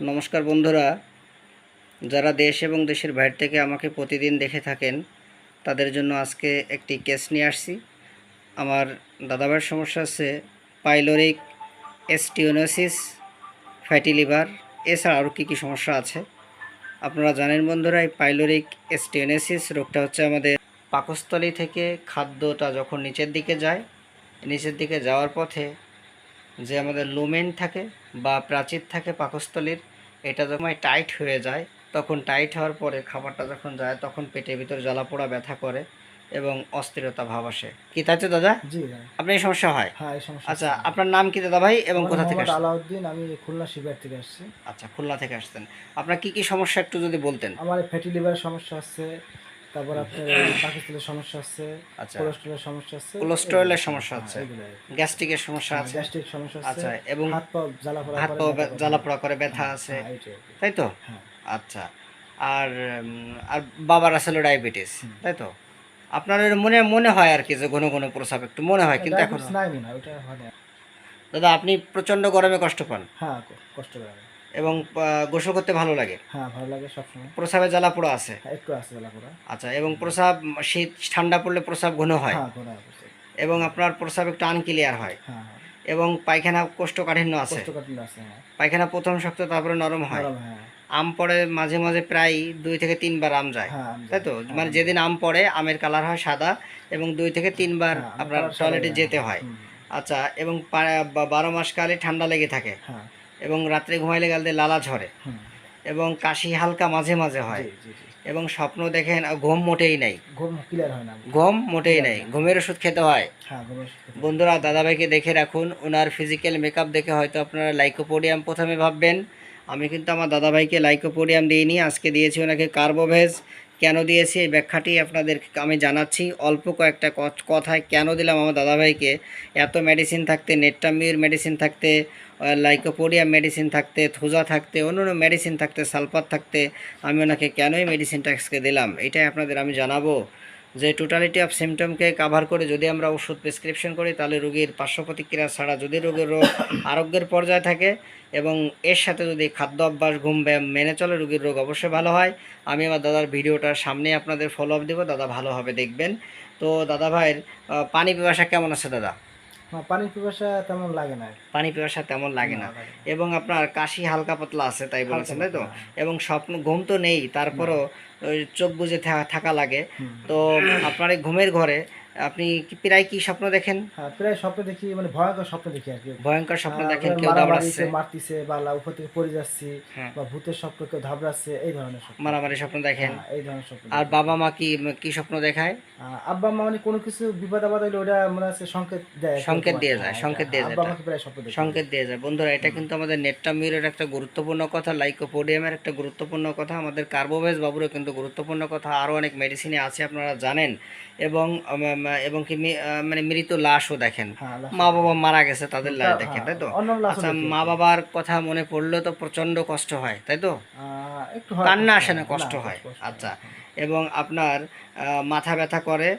নমস্কার বন্ধুরা। যারা দেশ এবং দেশের বাইরে থেকে আমাকে প্রতিদিন দেখে থাকেন, তাদের জন্য আজকে একটি কেস নিয়ে আসছি। আমার দাদাভাইয়ের সমস্যা আছে পাইলোরিক এস্টিওনোসিস ফ্যাটি লিভার এছাড়া আরও কী কী সমস্যা আছে। আপনারা জানেন বন্ধুরা, এই পাইলোরিক এস্টিওনোসিস রোগটা হচ্ছে আমাদের পাকস্থলী থেকে খাদ্যটা যখন নিচের দিকে যায়, নিচের দিকে যাওয়ার পথে যে আমাদের লুমেন থাকে বা প্রাচীর থাকে পাকস্থলীর এটা যখন টাইট হয়ে যায় তখন টাইট হওয়ার পরে খাবারটা যখন যায় তখন পেটের ভিতর জ্বালা পোড়া ব্যথা করে এবং অস্থিরতা ভাব আসে। কি তাই তো দাদা? জি আপনার এই সমস্যা হয়? হ্যাঁ এই সমস্যা আচ্ছা আপনার নাম কি দাদা ভাই এবং কোথা থেকে আসছেন? আলাউদ্দিন আমি খুলনা শিবির থেকে আসছি। আচ্ছা খুলনা থেকে আসছেন। আপনার কি কি সমস্যা একটু যদি বলতেন? আমার ফ্যাটি লিভার সমস্যা আছে তারপর আপনার পাকিস্তানের সমস্যা আছে আচ্ছা। কোলেস্ট্রলের সমস্যা আছে কোলেস্টেরলের সমস্যা হ্যাঁ, আছে গ্যাস্ট্রিকের সমস্যা আছে। গ্যাস্ট্রিক সমস্যা আছে। আচ্ছা এবং হাত পা জ্বালা পোড়া হাত পা। জ্বালাপোড়া করে। ব্যথা আছে। হ্যাঁ, আর কি। তাই তো? হ্যাঁ। আচ্ছা আর আর বাবার আসলে ডায়াবেটিস তাই তো? আপনার মনে মনে হয় আর কি যে ঘন ঘন প্রস্রাব একটু মনে হয় কিন্তু এখন নাই ওটা হয় না। দাদা আপনি প্রচণ্ড গরমে কষ্ট পান? হ্যাঁ কষ্ট আমার। এবং গোসল করতে ভালো লাগে? হ্যাঁ ভালো লাগে সবসময়। প্রস্রাবে জ্বালা পোড়া আছে? হ্যাঁ, একটু আছে জ্বালা পোড়া। আচ্ছা এবং প্রসাব শীত ঠান্ডা পড়লে প্রসাব ঘন হয়? হ্যাঁ। এবং আপনার প্রস্রাব একটু আনক্লিয়ার হয়? এবং পায়খানা কোষ্ঠকাঠিন্য আছে? আছে পায়খানা প্রথম শক্ত তারপরে নরম হয়? আম পড়ে মাঝে মাঝে প্রায় দুই থেকে তিনবার আম যায়। তাই তো? মানে যেদিন আম পড়ে আমের কালার হয় সাদা এবং দুই থেকে তিনবার আপনার টয়লেটে। যেতে হয়। আচ্ছা এবং বারো মাস কালে ঠান্ডা লেগে থাকে। হ্যাঁ। এবং রাত্রে ঘুমাইলে গালতে লালা ঝরে। এবং কাশি হালকা মাঝে মাঝে হয়। এবং স্বপ্ন দেখেন ঘুম মোটেই নাই। ঘুম ক্লিয়ার হয় না। ঘুম মোটেই নাই। ঘুমের ওষুধ খেতে হয়। হ্যাঁ ঘুমের ওষুধ খেতে- বন্ধুরা দাদাভাইকে দেখে রাখুন। ওনার ফিজিক্যাল মেকআপ দেখে হয়তো আপনারা লাইকোপোডিয়াম প্রথমে ভাববেন। আমি কিন্তু আমার দাদাভাইকে লাইকোপোডিয়াম দিইনি। আজকে দিয়েছি ওনাকে কার্বোভেজ কেন দিয়েছি? এই ব্যাখ্যাটি আপনাদের আমি জানাচ্ছি। অল্প কয়েকটা কথায় কেন দিলাম আমার দাদাভাইকে? এত মেডিসিন থাকতে নেট্টামিউর মেডিসিন থাকতে লাইকোপোডিয়াম মেডিসিন থাকতে থুজা থাকতে অন্য অন্য মেডিসিন থাকতে সালফার থাকতে, আমি ওনাকে কেনই মেডিসিনটা আজকে দিলাম? এটাই আপনাদের আমি জানাব যে টোটালিটি অফ সিমটমকে কাভার করে যদি আমরা ওষুধ প্রেসক্রিপশন করি, তাহলে রোগীর পার্শ্ব প্রতিক্রিয়া ছাড়া যদি রোগের রোগ আরোগ্যের পর্যায়ে থাকে এবং এর সাথে যদি খাদ্য অভ্যাস, ঘুম ব্যায়াম মেনে চলে, রোগীর রোগ অবশ্যই ভালো হয়। আমি আমার দাদার ভিডিওটার সামনে আপনাদের ফলো আপ দেবো, দাদা ভালোভাবে দেখবেন। তো দাদা ভাইয়ের পানি পিপাসা কেমন আছে দাদা? না, পানির পিপাসা তেমন লাগে না। পানি পিপাসা তেমন লাগে না। এবং আপনার কাশি হালকা পাতলা আছে তাই বলেছেন তাই তো? এবং স্বপ্ন ঘুম তো নেই তারপরও চোখ বুঝে থাকা লাগে। তো আপনার এই ঘুমের ঘরে আপনি কি প্রায় কি স্বপ্ন দেখেন? হ্যাঁ প্রায় স্বপ্ন দেখি মানে ভয়ঙ্কর স্বপ্ন দেখি আর কি। ভয়ঙ্কর স্বপ্ন দেখেন মানে কেউ দাবড়াচ্ছে মারতিছে বা লা- উপর থেকে পড়ে যাচ্ছি হ্যাঁ। বা ভূতের স্বপ্ন কেউ ধাবড়াচ্ছে এই ধরনের স্বপ্ন। মারামারি স্বপ্ন দেখেন। হ্যাঁ, এই ধরনের স্বপ্ন আর বাবা মা কি কি স্বপ্ন দেখায়? আব্বা মা মানে কোনো কিছু বিপদ আপদ হলে ওটা মনে আছে সংকেত দেয় সংকেত দিয়ে যায়, হ্যাঁ, সংকেত এটা দিয়ে যায় আব্বা। আমাকে প্রায় স্বপ্ন দেখি সংকেত দিয়ে। যায়। বন্ধুরা এটা কিন্তু আমাদের নেট্টামিউরের একটা গুরুত্বপূর্ণ কথা লাইকোপোডিয়ামের একটা গুরুত্বপূর্ণ কথা আমাদের কার্বোভেজ বাবুরও কিন্তু গুরুত্বপূর্ণ কথা আরও অনেক মেডিসিনে আছে আপনারা জানেন। এবং এবং কি মানে মৃত লাশও দেখেন। হ্যাঁ মা বাবা মারা গেছে তাদের লাশ হ্যাঁ, দেখেন তাই তো? আচ্ছা মা বাবার কথা মনে পড়লে তো প্রচণ্ড কষ্ট হয় তাই তো? হয়, কান্না আসে না কষ্ট হয়। আচ্ছা এবং আপনার মাথা ব্যথা করে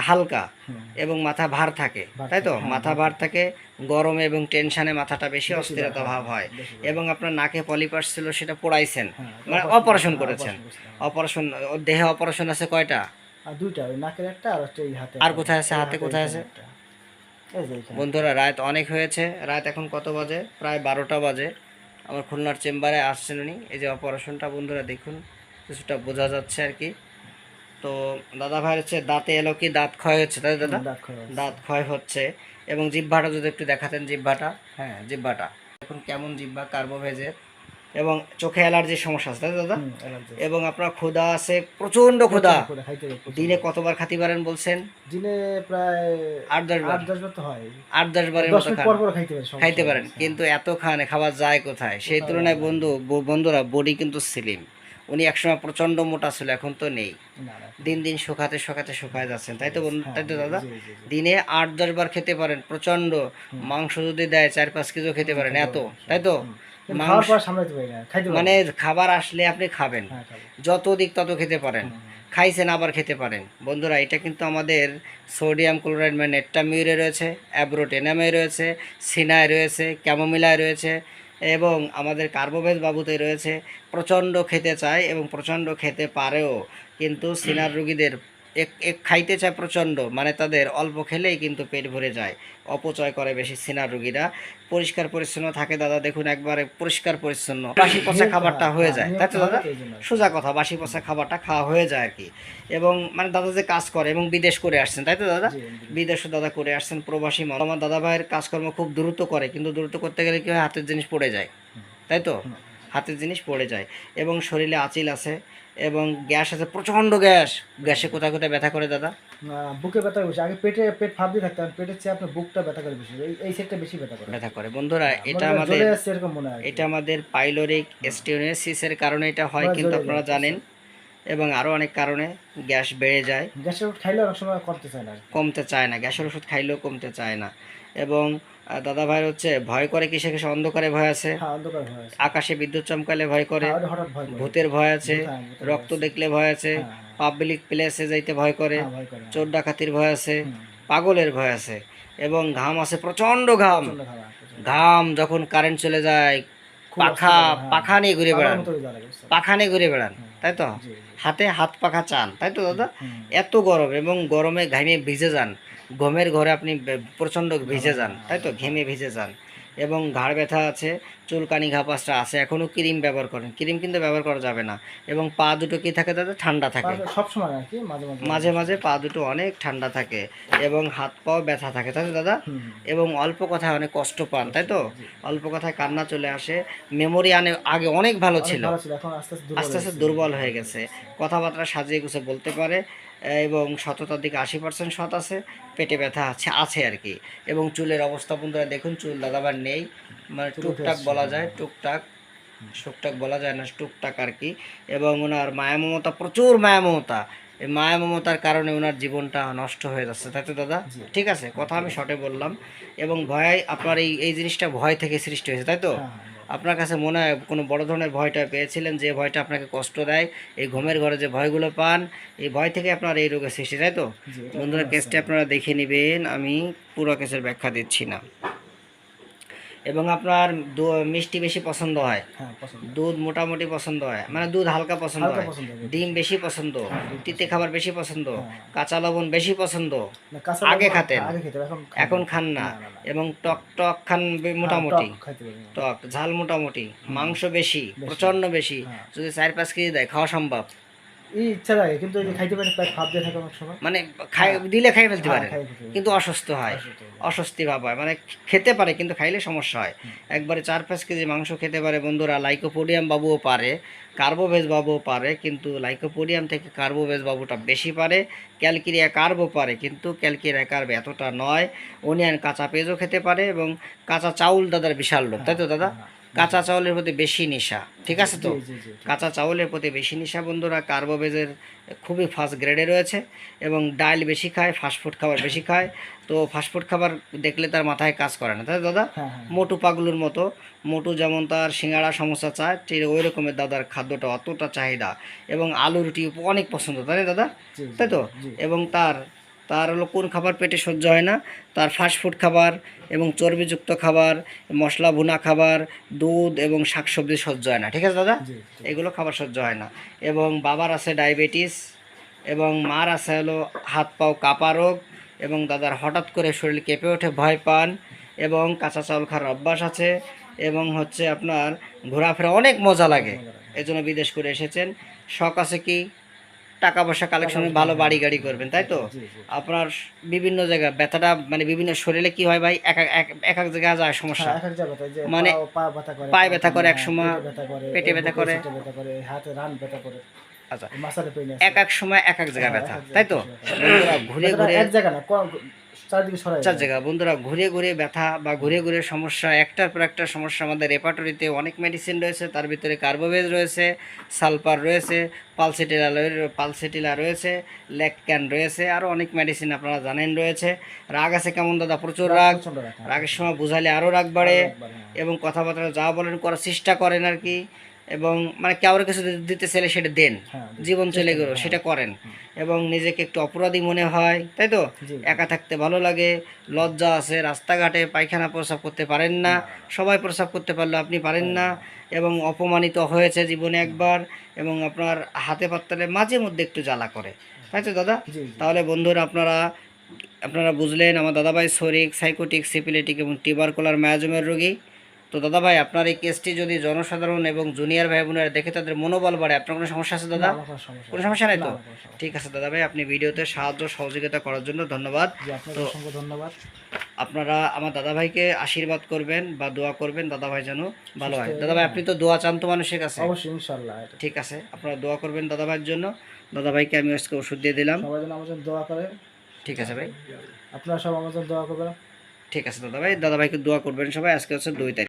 হালকা এবং মাথা ভার থাকে তাই তো? হ্যাঁ, মাথা ভার থাকে। গরমে এবং টেনশনে মাথাটা বেশি অস্থিরতা হ্যাঁ, ভাব হয় এবং আপনার নাকে পলিপাস ছিল সেটা পোড়াইছেন। হ্যাঁ, মানে অপারেশন- হ্যাঁ, করেছেন। অপারেশন দেহে অপারেশন আছে কয়টা? আর দুইটা ওই নাকের একটা আর হচ্ছে এই হাতে আর কোথায় আছে? হাতে কোথায় আছে? বন্ধুরা রাত অনেক হয়েছে। রাত এখন কত বাজে? প্রায় বারোটা বাজে। আমার খুলনার চেম্বারে আসছেন উনি। এই যে অপারেশনটা বন্ধুরা দেখুন কিছুটা বোঝা যাচ্ছে আর কি। তো দাদা ভাইয়ের হচ্ছে দাঁতে এলো কি? দাঁত ক্ষয় হচ্ছে তাই দাদা? দাঁত ক্ষয় হচ্ছে। এবং জিহ্বাটা যদি একটু দেখাতেন জিহ্বাটা। হ্যাঁ জিহ্বাটা। এখন কেমন জিহ্বা কার্বোভেজের এবং চোখে অ্যালার্জির সমস্যা আছে তাই দাদা? এবং আপনার ক্ষুধা আছে প্রচণ্ড ক্ষুধা। দিনে কতবার খাতি পারেন বলছেন? দিনে প্রায় আট দশ বার। আট দশ বার তো হয়। আট দশ বারের মতো খাইতে। পারেন কিন্তু এত খান খাবার যায় কোথায়? সেই তুলনায় বন্ধু বন্ধুরা বডি কিন্তু স্লিম। উনি একসময় প্রচণ্ড মোটা ছিল এখন তো নেই। দিন দিন শুকাতে শুকাতে শুকায় যাচ্ছেন তাই তো হ্যাঁ, তাই তো দাদা। দিনে আট দশ বার খেতে পারেন প্রচণ্ড মাংস যদি দেয় চার পাঁচ কেজিও খেতে পারেন এত তাই তো? কিন্তু মাংস- খাওয়ার পর সামলাতে পারি না খাইতে পারি মানে খাবার আসলে আপনি খাবেন। হ্যাঁ, যত দিক তত খেতে পারেন। খাইছেন আবার খেতে পারেন। বন্ধুরা এটা কিন্তু আমাদের সোডিয়াম ক্লোরাইড মানে নেট্টামিউরে রয়েছে অ্যাব্রোটেনামে রয়েছে সিনায় রয়েছে ক্যামোমিলায় রয়েছে এবং আমাদের কার্বোভেজ বাবুতে রয়েছে। প্রচণ্ড খেতে চায় এবং প্রচণ্ড খেতে পারেও কিন্তু সিনার রুগীদের খাইতে চায় প্রচণ্ড মানে তাদের অল্প খেলেই কিন্তু পেট ভরে যায়। অপচয় করে বেশি সিনার রুগীরা। পরিষ্কার পরিচ্ছন্ন থাকে দাদা দেখুন একবারে পরিষ্কার পরিচ্ছন্ন। বাসি পচা খাবারটা হয়ে যায় তাই তো দাদা? সোজা কথা বাসি পচা খাবারটা খাওয়া হয়ে যায় আর কি। এবং মানে দাদা যে কাজ করে এবং বিদেশ করে আসছেন তাই তো দাদা? জি, জি। বিদেশে দাদা করে আসছেন প্রবাসী মানুষ। আমার দাদা ভাইয়ের কাজকর্ম খুব দ্রুত করে কিন্তু দ্রুত করতে গেলে কি হয় হাতের জিনিস পড়ে যায়। তাই তো? হাতের জিনিস পড়ে যায়। এবং শরীরে আচিল আছে এবং গ্যাস আছে প্রচণ্ড গ্যাস। গ্যাসে কোথায় কোথায় ব্যথা করে দাদা? বুকে ব্যথা বেশি আগে পেটে পেট ফাঁপ দিয়ে থাকতাম পেটের চেয়ে আপনার বুকটা ব্যথা করে বেশি। এই সেটটা বেশি ব্যথা করে। ব্যথা করে। বন্ধুরা এটা আমাদের এরকম মনে হয় এটা আমাদের পাইলোরিক স্টিওনেসিসের কারণে এটা হয় কিন্তু আপনারা জানেন। এবং আরও অনেক কারণে গ্যাস বেড়ে যায়। গ্যাসের ওষুধ খাইলেও অনেক সময় কমতে চায় না কমতে চায় না। গ্যাসের ওষুধ খাইলেও কমতে চায় না। এবং দাদা ভাই হচ্ছে ভয় করে কিসে কিসে অন্ধকারে ভয় আছে? হ্যাঁ অন্ধকার ভয় আছে। আকাশে বিদ্যুৎ চমকালে ভয় করে। হ্যাঁ, ভূতের ভয় আছে। হ্যাঁ, রক্ত দেখলে ভয় আছে। পাবলিক প্লেসে যাইতে ভয় করে। চোর ডাকাতির ভয় আছে। পাগলের ভয় আছে। এবং ঘাম আছে প্রচণ্ড ঘাম। ঘাম যখন কারেন্ট চলে যায় পাখা। পাখা নিয়ে ঘুরে বেড়ান? পাখা নিয়ে ঘুরে বেড়ান তাই তো। হাতে হাত পাখা চান তাই তো দাদা? এত গরম এবং গরমে ঘামে ভিজে যান। ঘুমের ঘরে আপনি প্রচণ্ড ভিজে যান তাই তো? ঘেমে ভিজে যান। এবং ঘাড় ব্যথা আছে চুলকানি ঘাপাসটা আছে এখনও ক্রিম ব্যবহার করেন। ক্রিম কিন্তু ব্যবহার করা যাবে না। এবং পা দুটো কি থাকে দাদা? ঠান্ডা থাকে। পাশে সব সময় আর কি মাঝে মাঝে? পা দুটো অনেক ঠান্ডা থাকে এবং হাত পাও ব্যথা থাকে তাই তো দাদা। এবং অল্প কথায় অনেক কষ্ট পান তাই তো? অল্প কথায় কান্না চলে আসে। মেমোরি আনে আগে অনেক ভালো ছিল। আস্তে আস্তে হয়ে দুর্বল হয়ে গেছে। কথাবার্তা সাজিয়ে গুছে বলতে পারে। এবং সততার দিকে আশি পার্সেন্ট সৎ আছে পেটে ব্যথা আছে আছে আর কি। এবং চুলের অবস্থা বন্ধুরা দেখুন চুল দাদাবার নেই। মানে টুকটাক বলা যায় টুকটাক টুকটাক বলা যায় না টুকটাক আর কি। এবং ওনার মায়া মমতা প্রচুর মায়া মমতা। এই মায়া মমতার কারণে ওনার জীবনটা নষ্ট হয়ে যাচ্ছে তাই তো দাদা? ঠিক আছে কথা আমি শর্টে বললাম। এবং ভয় আপনার এই এই জিনিসটা ভয় থেকে সৃষ্টি হয়েছে তাই তো? হ্যাঁ, হ্যাঁ, আপনার কাছে মনে হয় কোনো বড় ধরনের ভয়টা পেয়েছিলেন যে ভয়টা আপনাকে কষ্ট দেয়? এই ঘুমের ঘরে যে ভয়গুলো পান এই ভয় থেকে আপনার এই রোগের সৃষ্টি তাই তো? বন্ধুরা কেসটা আপনারা দেখে নেবেন আমি পুরো কেসের ব্যাখ্যা দিচ্ছি না। এবং আপনার মিষ্টি বেশি পছন্দ হয়। হ্যাঁ পছন্দ দুধ মোটামুটি পছন্দ হয়। মানে দুধ হালকা পছন্দ হয়। ডিম বেশি পছন্দ তিতে খাবার বেশি পছন্দ হ্যাঁ। কাঁচা লবণ বেশি পছন্দ আগে খাতেন। এখন খান না। এবং টক টক খান হ্যাঁ, মোটামুটি। টক ঝাল মোটামুটি মাংস বেশি প্রচণ্ড বেশি। হ্যাঁ। যদি চার পাঁচ কেজি দেয় খাওয়া সম্ভব। ইচ্ছা লাগে কিন্তু খাইতে পারি পেট ফাপ দিয়ে থাকে অনেক সময়। মানে খাই দিলে খাই ফেলতে হ্যাঁ, পারে। ফেলতে পারি। কিন্তু অসুস্থ হয়। অসুস্থ হয়। অস্বস্তি ভাব হয়। মানে খেতে পারে কিন্তু খাইলে সমস্যা হয়। একবারে চার পাঁচ কেজি মাংস খেতে পারে বন্ধুরা লাইকোপোডিয়াম বাবুও পারে কার্বোভেজ বাবুও পারে কিন্তু লাইকোপোডিয়াম থেকে কার্বোভেজ বাবুটা বেশি পারে ক্যালকিরিয়া কার্বও পারে কিন্তু ক্যালকিরিয়া কার্ব এতটা নয়। অনিয়ন কাঁচা পেঁয়াজও খেতে পারে এবং কাঁচা চাউল দাদার বিশাল লোক তাই তো দাদা? কাঁচা চাউলের প্রতি বেশি নেশা ঠিক আছে তো। কাঁচা চাউলের প্রতি বেশি নেশা বন্ধুরা কার্বোভেজের খুবই ফাস্ট গ্রেডে রয়েছে এবং ডাল বেশি খায় ফাস্টফুড খাবার বেশি খায় তো ফাস্টফুড খাবার দেখলে তার মাথায় কাজ করে না তাই দাদা? হ্যাঁ হ্যাঁ। মোটু পাগলুর মতো মোটু যেমন তার সিঙ্গাড়া সমস্যা চায় ঠিক ওই রকমের দাদার খাদ্যটা অতটা চাহিদা এবং আলু রুটি অনেক পছন্দ তাই দাদা? তাই তো? এবং তার তার হলো কোন খাবার পেটে সহ্য হয় না তার ফাস্টফুড খাবার এবং চর্বিযুক্ত খাবার মশলা ভুনা খাবার দুধ এবং শাকসবজি সহ্য হয় না ঠিক আছে দাদা। এগুলো খাবার সহ্য হয় না। এবং বাবার আছে ডায়াবেটিস এবং মার আছে হলো হাত পাও কাপা রোগ এবং দাদার হঠাৎ করে শরীর কেঁপে ওঠে ভয় পান এবং কাঁচা চাউল খাওয়ার অভ্যাস আছে এবং হচ্ছে আপনার ঘোরাফেরা অনেক মজা লাগে। এই জন্য বিদেশ করে এসেছেন। শখ আছে কি? টাকা পয়সা কালেকশন ভালো বাড়ি গাড়ি করবেন তাই তো। আপনার বিভিন্ন জায়গা ব্যথাটা মানে বিভিন্ন শরীরে কি হয় ভাই? এক এক- এক এক এক জায়গায় যায় সমস্যা। হ্যাঁ, মানে পা ব্যথা করে, পায়ে ব্যথা করে এক সময়, পেটে ব্যথা করে, হাতে রান ব্যথা করে, আচ্ছা। এক এক সময় এক এক জায়গায় হ্যাঁ, ব্যথা তাই তো? ঘুরে ঘুরে। এক জায়গা না চারদিকে চার জায়গা। বন্ধুরা ঘুরে ঘুরে ব্যথা বা ঘুরে ঘুরে সমস্যা একটার পর একটা সমস্যা আমাদের রেপার্টরিতে অনেক মেডিসিন রয়েছে তার ভিতরে কার্বোভেজ রয়েছে সালফার রয়েছে পালসেটিলা পালসেটিলা রয়েছে ল্যাকক্যান রয়েছে আরও অনেক মেডিসিন আপনারা জানেন রয়েছে। রাগ আছে কেমন দাদা? প্রচুর রাগ। রাগের সময় বুঝালে আরও রাগ বাড়ে হ্যাঁ। এবং কথাবার্তা যা বলেন করার চেষ্টা করেন আর কি। এবং মানে কাউরে কিছু দিতে চাইলে সেটা দেন হ্যাঁ জীবন চলে গেল সেটা করেন। এবং নিজেকে একটু অপরাধী মনে হয় তাই তো? একা থাকতে ভালো লাগে লজ্জা আছে রাস্তাঘাটে পায়খানা প্রস্রাব করতে পারেন না সবাই প্রস্রাব করতে পারল আপনি পারেন না এবং অপমানিত হয়েছে জীবনে একবার এবং আপনার হাতে পাত্তালে মাঝে মধ্যে একটু জ্বালা করে তাই তো দাদা? তাহলে বন্ধুরা আপনারা আপনারা বুঝলেন আমার দাদাভাই শরিক সাইকোটিক সিপিলেটিক এবং টিবারকুলার মায়াজমের রোগী। তো দাদাভাই আপনার এই কেসটি যদি জনসাধারণ এবং জুনিয়র ভাই বোনেরা দেখে তাদের মনোবল বাড়ে আপনার কোনো সমস্যা আছে দাদা? কোনো সমস্যা নাই তো? ঠিক আছে দাদা ভাই আপনি ভিডিওতে সাহায্য সহযোগিতা করার জন্য ধন্যবাদ। তো- ধন্যবাদ। আপনারা আমার দাদাভাইকে আশীর্বাদ করবেন বা দোয়া করবেন দাদাভাই যেন ভালো হয়। দাদা ভাই আপনি তো দোয়া চান তো মানুষের কাছে? অবশ্যই ইনশাল্লাহ ঠিক আছে আপনারা দোয়া করবেন দাদাভাইয়ের জন্য। দাদাভাইকে আমি আজকে ওষুধ দিয়ে দিলাম। সবাই যেন আমার জন্য দোয়া করে ঠিক আছে ভাই। আপনারা সব আমার জন্য দোয়া করবেন। ঠিক আছে দাদাভাই দাদাভাইকে দোয়া করবেন সবাই। আজকে হচ্ছে দুই তারিখ।